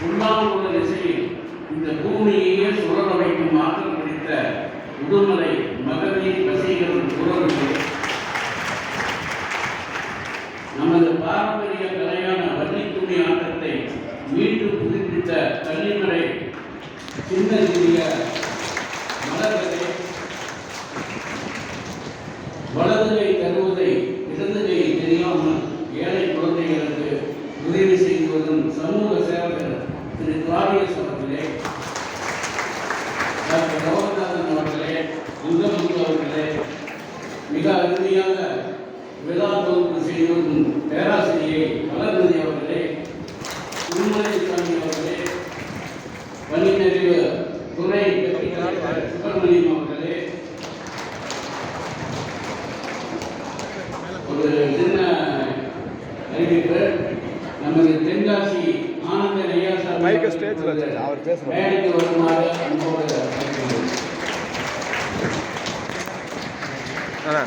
உண்ணாமல் உள்ள திசையில் இந்த பூமியையே சுழல வைக்கும் ஆற்றல் பிடித்த உடுமலை மகளிர் வசீகரம் உறவுகளே நமது பாரம்பரிய கலையான வள்ளி துணி ஆட்டத்தை மீண்டும் புதுப்பித்த கள்ளிமலை சின்னதிரிய மலர்களே வலதுகை தருவதை இடதுகை தெரியாமல் ஏழை குழந்தைகளுக்கு உதவி செய்வதும் சமூக திரு கிளாடியஸ் அவர்களே டாக்டர் ரவநாதன் அவர்களே முந்தமுத்து அவர்களே மிக அருமையாக விழா தொகுப்பு செய்து பேராசிரியை வளர்மதி அவர்களே உண்மலைசாமி அவர்களே பணிநறிவு துறை கட்டிக்காரர் சுப்பிரமணியம் அவர்களே ஒரு சின்ன அறிவிப்பு. நமது தென்காசி மைக்கை ஸ்டேஜ்ல வச்சாச்சு, அவர் பேசணும். மேடைக்கு வருமாறு அன்போடு அழைக்கிறேன். அண்ணா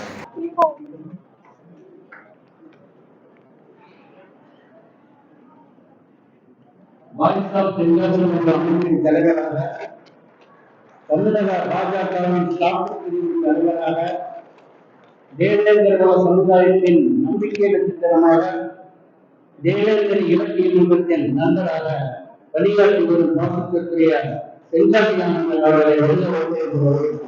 வாய்ஸ் ஆஃப் தென்காசி என்ற அமைப்பின் தலைவராக தமிழக பாஜகவின் ஸ்டாப் பிரிவு தலைவராக தேவேந்திர சமுதாயத்தின் நம்பிக்கை நட்சத்திரமாக தேவேந்திர இலக்கிய மன்றத்தின் நண்பராக வழிகாட்டி வரும் நோக்கத்திற்குரிய தென்காசி ஆனந்தர் அவர்களை வருகிறோம் என்று வரவேற்கிறேன்.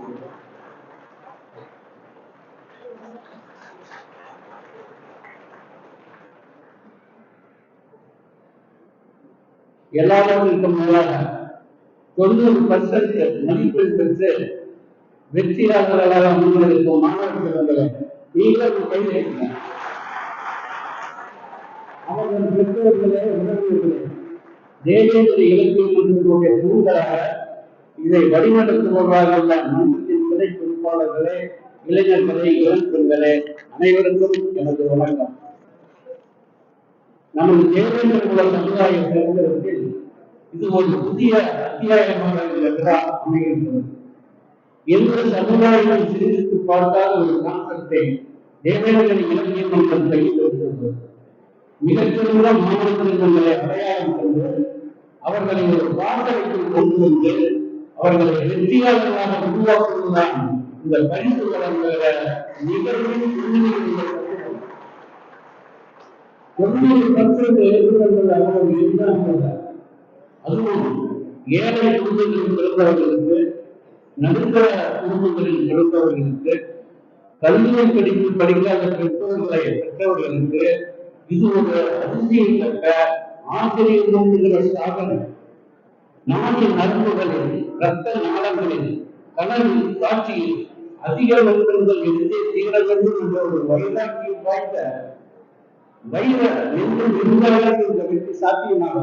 மேலாக தொண்ணூறு பர்சன்ட் மதிப்பெண் பெற்று வெற்றியாளர்களாக முன்னிருக்கும் மாணவர்களே நீங்களும் கைதேங்க அவர்கள் பெற்றோர்களே உணர்வுகளே தேவேந்திர இலக்கிய மன்றத்தினுடைய தூண்களாக இதை வழிநடத்துபவர்களாக உள்ள மன்றத்தின் துணை பொறுப்பாளர்களே இளைஞர் கதை பெண்களே அனைவருக்கும் எனது வணக்கம். நமது தேவேந்திர குல சமுதாய தேர்தலில் இது ஒரு புதிய அத்தியாயமாக இந்த அமைகின்றது. எந்த சமுதாயம் சிந்தித்து பார்த்தால் ஒரு கான்செப்டை தேவேந்திர இலக்கியம் மன்றம் கையில் எடுத்தது மிகச்சிறந்த மாணவர்களை அடையாளம் அவர்களை ஒரு பாசறைக்குள் கொண்டு வந்து அவர்களை வெற்றியாளர்களாக உருவாக்குவதுதான் இந்த பரிசு வழங்குகிற நிகழ்வின் உண்மையில் தொண்ணூறு பர்சன்ட் எழுதுகிறது அவர்கள் இருந்தாங்க அதுவும் ஏழை குடும்பங்களில் பிறந்தவர்களுக்கு நடுத்தர குடும்பங்களில் பிறந்தவர்களுக்கு கல்வியை படிப்பு படிக்காத பெற்றோர்களை பெற்றவர்களுக்கு இது ஒரு அதிசயத்தக்க ஆசிரியர் நோக்குகிற ஸ்தாபனம். நாடி நரம்புகளில் இரத்த நாளங்களில் கனவில் காட்சியில் அதிக மந்திரங்கள் எழுதி தீர வேண்டும் என்ற ஒரு வைராக்கியம் வாய்ந்த வைர என்று இருந்தாலும் இந்த வெற்றி சாத்தியமாக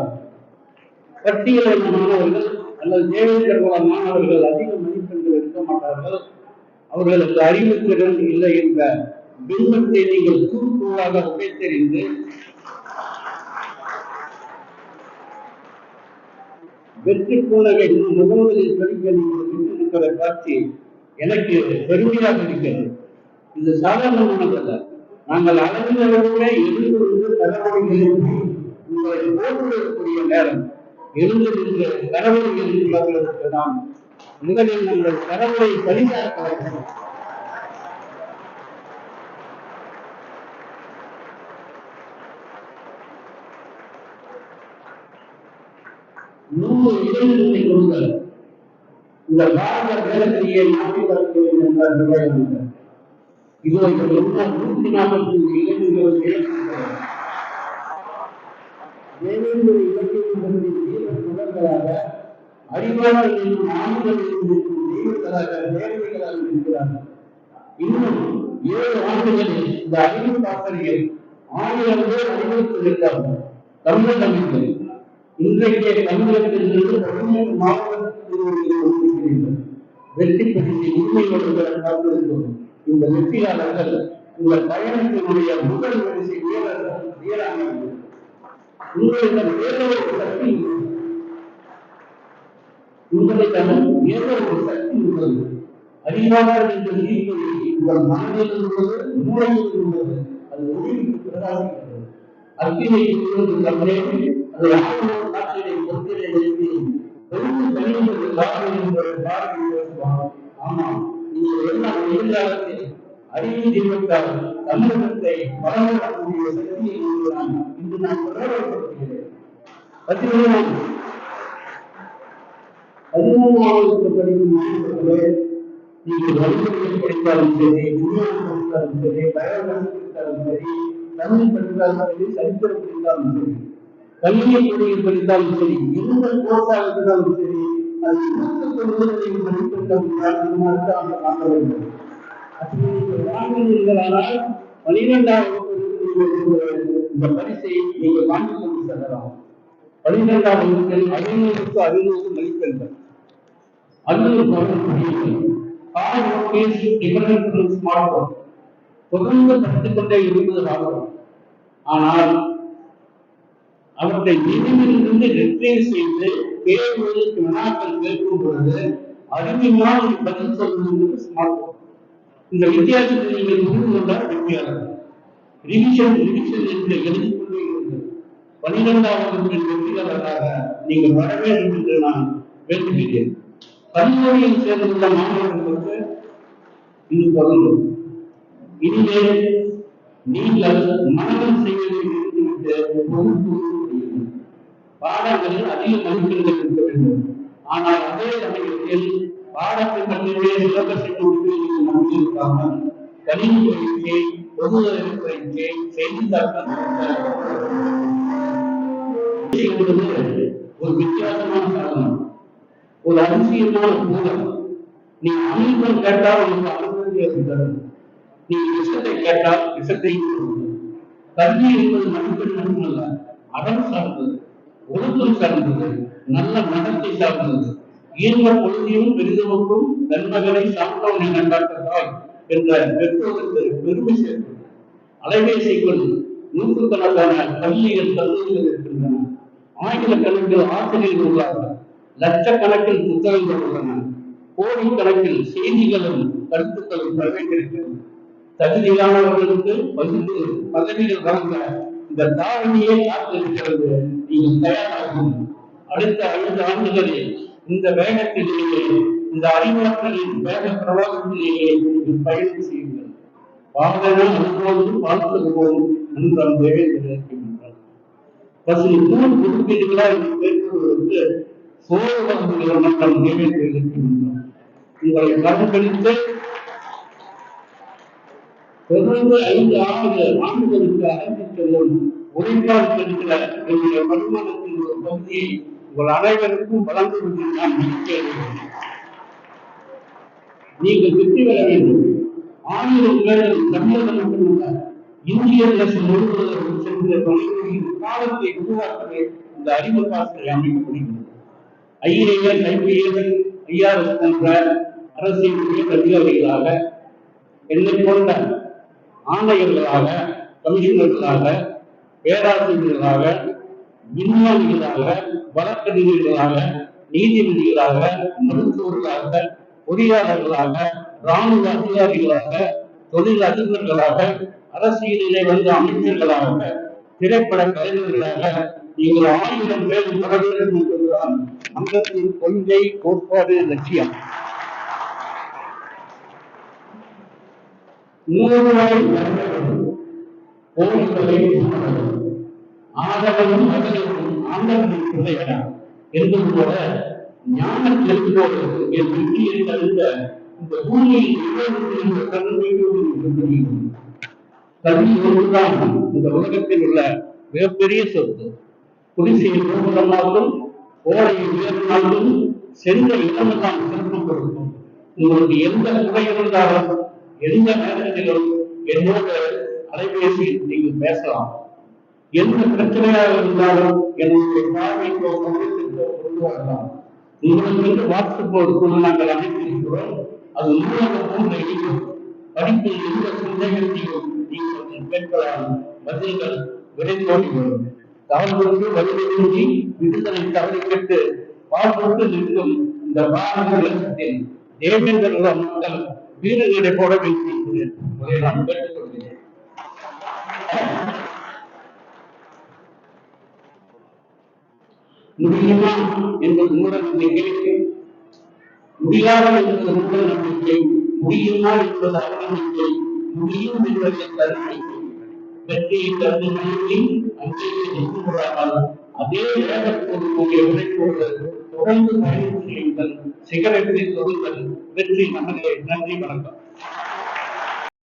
பட்டியலில் மாணவர்கள் அல்லது தேவேந்திர குல மாணவர்கள் அதிக மதிப்பெண்கள் எடுக்க மாட்டார்கள். அவர்களுக்கு அறிவுத்திறன் இல்லை என்ற பிம்பத்தை நீங்கள் கூறுகூறாக உடைத்தெறிந்து வெற்றி பூனகை முகங்களில் முகவரில் நீங்கள் விட்டிருக்கிற காட்சி எனக்கு பெருமையாக இருக்கிறது. இது சாதாரணமானதல்ல நாங்கள் அனைவரோட எழுந்திருந்து வந்து உங்களை போற்றுவதற்குரிய நேரம். எழுந்திருந்து நின்று கடவுளை எழுந்துள்ளவர்களுக்கு நாம் முதலில் உங்கள் கடவுளை பரிசாக்க வேண்டும். நூறு இளைஞர்களை கொடுங்கள். இந்த பாரத வேலையை நாட்டை தரக்கூடிய என்ற நிலையம் இதோ இதில் நூற்றி நாற்பத்தி இளைஞர்கள் தேவேந்திர இலக்கியங்களின் வீர புலர்களாக அறிவாளர்கள் என்னும் தெய்வங்களாக இருக்கிறார்கள். இன்னும் ஏழு ஆண்டுகளில் இந்த அறிவு பாசறையில் ஆயிரம் பேர் அறிவித்திருக்கிறார்கள் தமிழ் இன்றைக்கே தமிழகத்திலிருந்து பதினேழு மாவட்டத்தில் வெற்றி பரிசை உண்மையோடு இந்த வெற்றியாளர்கள் உங்கள் பயணத்தினுடைய முதல் வரிசை வீரர்கள் உங்களிடம் ஏதோ ஒரு சக்தி உங்களிடம் ஏதோ ஒரு சக்தி உள்ளது. அறிவாளர் என்ற நீர்மொழி உங்கள் மனதில் உள்ளது மூளையில் உள்ளது. அது ஒளிக்கு பிரகாசிக்கிறது அக்கினை உள்ளது தமிழே அது ஆமாம் நீங்கள் எல்லாம் எதிர்காலத்தில் அறிவு தமிழகத்தை சக்தியை நான் இன்று நான் பதிமூணாம் பதிமூணாவது படிக்கும் மாணவர்களே நீங்கள் படித்தாலும் சரி விஞ்ஞானம் படித்தாலும் சரி பயோடெக்ஸ் படித்தாலும் சரி தமிழ் படித்தாலும் சரி சரித்திரம் படித்தாலும் சரி கல்வியை படித்தாலும் சரி எந்த கோர்ஸாக இருந்தாலும் சரி அது இருபத்தி ஒன்பதில் படித்திருக்க அந்த வேண்டும் அப்படி வாங்கினீர்களானால் பனிரெண்டாம் வகுப்பில் இந்த பரிசை நீங்கள் வாங்கிக் கொண்டு செல்லலாம் பனிரெண்டாம் வகுப்பில் ஐநூறுக்கு ஐநூறு மதிப்பெண்கள் அறுநூறு ஸ்மார்ட் தொடர்ந்து படித்துக் கொண்டே இருப்பது ஆகும் ஆனால் அவற்றை நினைவிலிருந்து ரிட்ரீவ் செய்து கேள்விகளுக்கு வினாக்கள் கேட்கும் பொழுது அறிவியலான ஒரு பதில் சொல்வது ஸ்மார்ட் இந்த வித்தியாசத்தை நீங்கள் புரிந்து கொண்டால் வெற்றியாளர் ரிவிஷன் ரிவிஷன் என்று எழுதி கொண்டே இருந்தது பனிரெண்டாவது வெற்றியாளராக நீங்கள் வர வேண்டும் என்று நான் வேண்டுகிறேன். கல்லூரியில் சேர்ந்துள்ள மாணவர்களுக்கு இது பொருந்தும் இனிமேல் நீங்கள் மனதில் செய்ய வேண்டும் என்று பொறுப்பு மாணவர்கள் அதிக மதிப்பெண்கள் இருக்க வேண்டும். ஆனால் அதே சமயத்தில் பாடத்தை பற்றிய சிலபஸை கொடுத்து நீங்கள் நம்பியிருக்காமல் கணினி பயிற்சியை பொது அறிவு பயிற்சியை செய்தித்தாக்கம் என்பது ஒரு வித்தியாசமான சாதனம். ஒரு அதிசயமான பூதம். நீ அமிர்தம் கேட்டால் உனக்கு அமிர்தத்தை தரும். நீ விஷத்தை கேட்டால் விஷத்தை கல்வி என்பது மதிப்பெண் மட்டுமல்ல அறம் சார்ந்தது. ஒழுக்கம் சார்ந்தது நல்ல மனத்தை சார்ந்தது. இயன்ற பொழுதையும் பெரிதவக்கும் நன்மகனை சாப்பிட்டவனை நன்றாட்டால் என்ற பெற்றோருக்கு பெருமை சேர்ந்தது. அலைபேசி கொண்டு நூற்றுக்கணக்கான பள்ளிகள் கல்லூரிகள் இருக்கின்றன. ஆயிரக்கணக்கில் ஆசிரியர்கள் உள்ளார்கள் லட்சக்கணக்கில் புத்தகங்கள் உள்ளன. கோடிக்கணக்கில் செய்திகளும் கருத்துக்களும் பரவிட்டிருக்கிறது தகுதியானவர்களுக்கு பகிர்ந்து பதவிகள் வழங்க இந்த தாரணியை காத்திருக்கிறது. நீங்கள் தயாராகும். அடுத்த ஐந்து ஆண்டுகளில் இந்த வேகத்திலேயே இந்த அறிவாற்றலின் வேக பிரவாகத்திலேயே நீங்கள் பயணம் செய்யுங்கள். பாதகம் அதுபோன்று பார்த்தது போல் நன்றாம் தேவேந்திரன் பசு மூணு குறிப்பீடுகளா என்று கேட்பவர்களுக்கு சோழ மன்றம் இருக்கின்றனர். உங்களை கருக்கணித்து தொடர்ந்து ஐந்து ஆண்டு ஆண்டுகளுக்கு அழைத்துச் செல்லும் உழைப்பால் கிடைக்கிற என்னுடைய வருமானத்தின் ஒரு பகுதியை உங்கள் அனைவருக்கும் வழங்குவதில் நான் நம்பிக்கை நீங்கள் வெற்றி பெற வேண்டும். ஆயிரம் பேர்கள் தமிழகம் மட்டுமல்ல இந்திய தேசம் முழுவதற்கும் சென்ற பணிகளின் காலத்தை உருவாக்கவே இந்த அறிவு பாசத்தை அமைக்கப்படுகிறது ஐஏஎஸ் ஐபிஎஸ் ஐஆர்எஸ் போன்ற அரசின் உயர் அதிகாரிகளாக என்னை போன்ற ஆணையர்களாக கமிஷனர்களாக பேராசிரியர்களாக விஞ்ஞானிகளாக வழக்கறிஞர்களாக நீதிபதிகளாக மருத்துவர்களாக பொறியாளர்களாக ராணுவ அதிகாரிகளாக தொழில் அதிபர்களாக அரசியலிலே வந்த அமைச்சர்களாக திரைப்பட கலைஞர்களாக நீங்கள் ஆயிரம் பேர் வர வேண்டும் என்பதுதான் அங்கத்தின் கொள்கை கோட்பாடு லட்சியம். நூறுவாய் கோயில்களை ஆதரவும் மகளிரும் ஆண்டவனின் பிள்ளைகளா என்பது போல ஞானம் தெரிந்தோடு என் வெற்றியை தழுந்த இந்த பூமியை இவ்வளவு கருணையோடு இருக்க கல்வி ஒன்றுதான் இந்த உலகத்தில் உள்ள மிகப்பெரிய சொத்து. குடிசையை கோபுரமாகும் ஓடையை உயர்ந்தாலும் சென்ற இடமெல்லாம் சிறப்பு கொடுக்கும். உங்களுக்கு எந்த குறை இருந்தாலும் எந்த நேரத்திலும் என்னோட அலைபேசி நீங்கள் பேசலாம். எந்த பிரச்சனையாக இருந்தாலும் என்னுடைய பார்வைக்கோ கவனத்திற்கோ கொண்டு வரலாம் உங்களுக்கு வந்து வாட்ஸ்அப் ஒரு நாங்கள் அனுப்பியிருக்கிறோம் அது நூலகம் இணைக்கும் படிப்பில் எந்த சந்தேகத்தையும் நீங்கள் கேட்கலாம். பதில்கள் விரைந்தோடி வரும் தவறுகளுக்கு வலிமையின்றி விடுதலை தவறி கேட்டு வாழ்வுக்கு நிற்கும் இந்த வாரங்கள் லட்சத்தில் தேவேந்திர மக்கள் வீரர்களை போட வைத்திருக்கிறேன் அதை நான் கேட்டுக்கொள்கிறேன் முடியுமா என்பது மூட நம்பிக்கை முடியாது என்பது உங்கள் நம்பிக்கை. முடியுமா என்பது அவநம்பிக்கை முடியும் என்பது தருணை வெற்றியை தந்து நம்பி அங்கேயே நின்று கொள்ளாமல் அதே வேகத்தோடு கூடிய உழைப்போடு தொடர்ந்து பயணம் செய்யுங்கள் தொடுங்கள். வெற்றி மகனே நன்றி வணக்கம்.